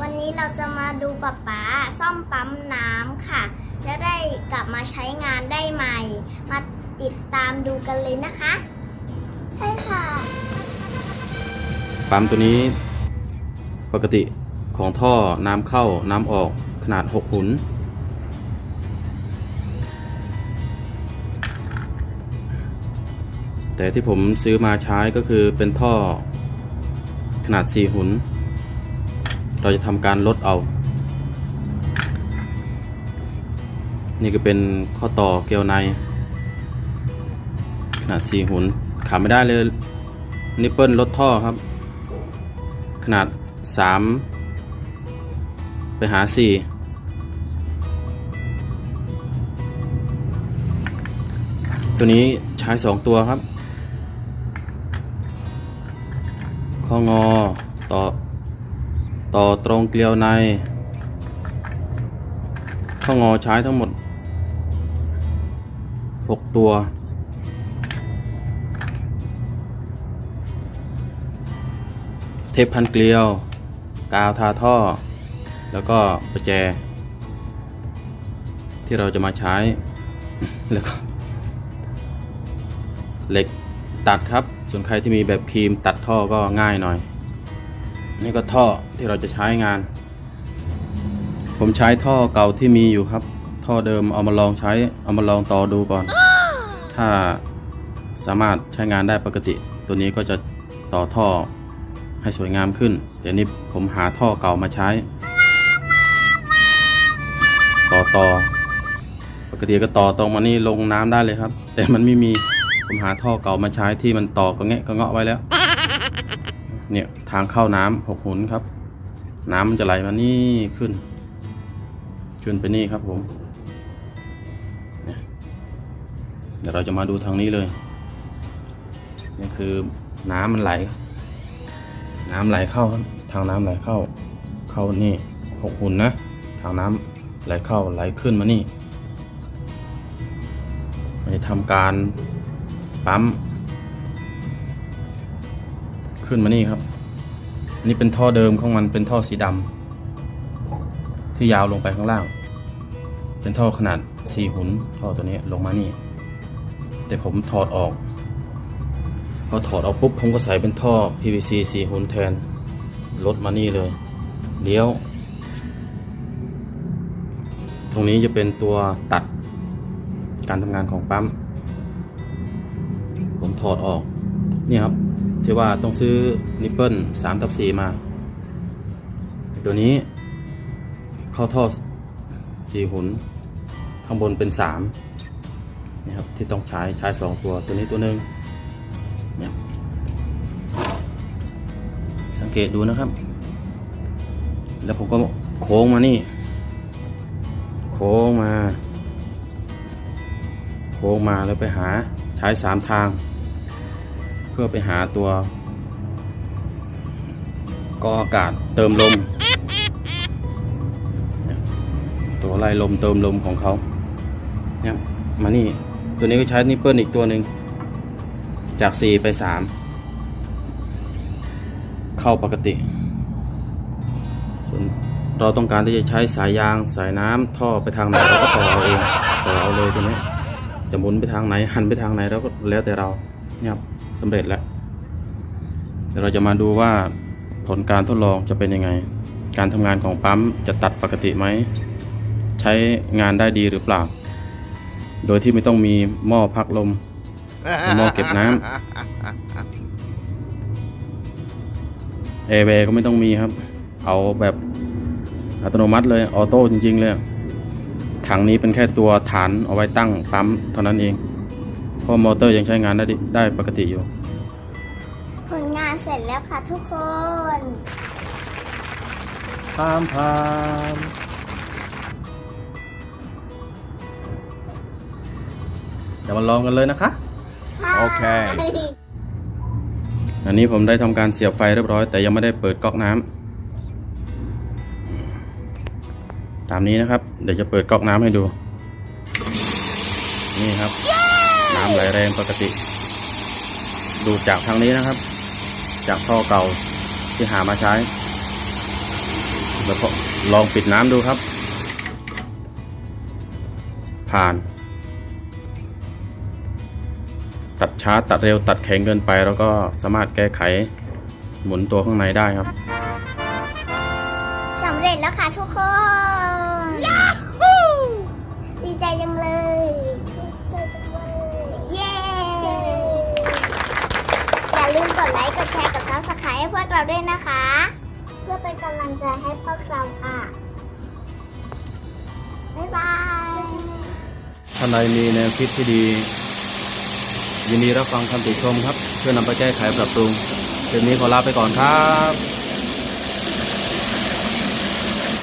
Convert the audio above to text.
วันนี้เราจะมาดูป๊าป๊าซ่อมปั๊มน้ำค่ะ จะได้กลับมาใช้งานได้ใหม่ มาติดตามดูกันเลยนะคะ ใช่ค่ะ ปั๊มตัวนี้ ปกติของท่อน้ำเข้าน้ำออกขนาด 6 หุนแต่ที่ผมซื้อมาใช้ก็คือเป็นท่อขนาด 4 หุน เราจะทำการลดเอา นี่ก็เป็นข้อต่อเกลียวในขนาด4หุนขาดไม่ได้เลยนิปเปิลลดท่อครับ ขนาด 3 ไปหา 4ตัวนี้ใช้2ตัวครับ ข้องอต่อ ต่อตรงเกลียวใน ข้องอใช้ทั้งหมด 6 ตัว เทปพันเกลียว กาวทาท่อ แล้วก็ประแจ ที่เราจะมาใช้ แล้วก็เหล็กตัดครับ ส่วนใครที่มีแบบครีมตัดท่อก็ง่ายหน่อย นี่ก็ท่อที่เราจะใช้งาน ผมใช้ท่อเก่าที่มีอยู่ครับ ท่อเดิมเอามาลองใช้เอามาลองต่อดูก่อน ถ้าสามารถใช้งานได้ปกติ ตัวนี้ก็จะต่อท่อให้สวยงามขึ้นแต่นี่ผมหาท่อเก่ามาใช้ ต่อต่อปกติก็ต่อตรงมานี่ลงน้ำได้เลยครับ แต่มันไม่มีผมหาท่อเก่ามาใช้ที่มันต่อก็แงะก็เงาะไว้แล้ว เนี่ยทางเข้าน้ำหกหุนครับ น้ำมันจะไหลมานี่ขึ้นขึ้นไปนี่ครับผมเเดี๋ยวเราจะมาดูทางนี้เลยนี่คือน้ำมันไหล น้ำไหลเข้าทางน้ำไหลเข้า เข้านี่หกหุ่นนะ ทางน้ำไหลเข้าไหลขึ้นมานี่มันจะทำการปั๊ม ขึ้นมานี่ครับ อันนี้เป็นท่อเดิมของมันเป็นท่อสีดำที่ยาวลงไปข้างล่าง เป็นท่อขนาดสี่หุ่นท่อตัวนี้ลงมานี่ แต่ผมถอดออก พอถอดออกปุ๊บผมก็ใส่เป็นท่อ PVC สีหุ่นแทนลดมานี่เลยเลี้ยว ตรงนี้จะเป็นตัวตัดการทำงานของปั๊ม ผมถอดออก นี่ครับ ที่ว่าต้องซื้อนิปเปิล3ทับ4มา ตัวนี้ เข้าท่อ4หุ่นข้างบนเป็น3นี่ครับที่ต้องใช้ใช้2ตัว ตัวนี้ตัวหนึ่งเนี่ยสังเกตดูนะครับ แล้วผมก็โค้งมานี่ โค้งมา โค้งมาแล้วไปหาใช้สามทาง เพื่อไปหาตัวกรออากาศเติมลม ตัวไล่ลมเติมลมของเขาเนี่ยมานี่ตัวนี้ก็ใช้นิปเปิลอีกตัวหนึ่งจาก 4 ไป 3 เข้าปกติส่วนเราต้องการที่จะใช้สายยางสายน้ำท่อไปทางไหนเราก็ต่อเอาเองต่อเอาเลยตัวนี้จะหมุนไปทางไหนหันไปทางไหนเราก็แล้วแต่เราเนี่ยครับ สำเร็จแล้ว เดี๋ยวเราจะมาดูว่าผลการทดลองจะเป็นยังไง การทำงานของปั๊มจะตัดปกติไหม ใช้งานได้ดีหรือเปล่า โดยที่ไม่ต้องมีหม้อพักลมหม้อเก็บน้ำแอร์แวก็ไม่ต้องมีครับ เอาแบบอัตโนมัติเลย ออโต้จริง ๆ เลย ถังนี้เป็นแค่ตัวฐานเอาไว้ตั้งปั๊มเท่านั้นเอง เพราะมอเตอร์ยังใช้งานได้ดิได้ปกติอยู่ ผลงานเสร็จแล้วค่ะทุกคนพามพามเดี๋ยวมาลองกันเลยนะคะ โอเค อันนี้ผมได้ทำการเสียบไฟเรียบร้อย แต่ยังไม่ได้เปิดก๊อกน้ำตามนี้นะครับ เดี๋ยวจะเปิดก๊อกน้ำให้ดู นี่ครับ น้ำไหลแรงปกติ ดูจากทางนี้นะครับ จากท่อเก่าที่หามาใช้ แล้วก็ลองปิดน้ำดูครับ ผ่าน ตัดช้าตัดเร็วตัดแข็งเกินไป แล้วก็สามารถแก้ไขหมุนตัวข้างในได้ครับสำเร็จแล้วค่ะทุกคนยาฮูดีใจจังเลย ลืมกดไลค์ กดแชร์ กดซับสไครต์ให้พวกเราด้วยนะคะ เพื่อเป็นกำลังใจให้พวกเราค่ะ บ๊ายบายท่านใดมีแนวคิดที่ดี ยินดีรับฟังคำติชมครับ เพื่อนำไปแก้ไขปรับปรุงเทปนี้ขอลาไปก่อนครับ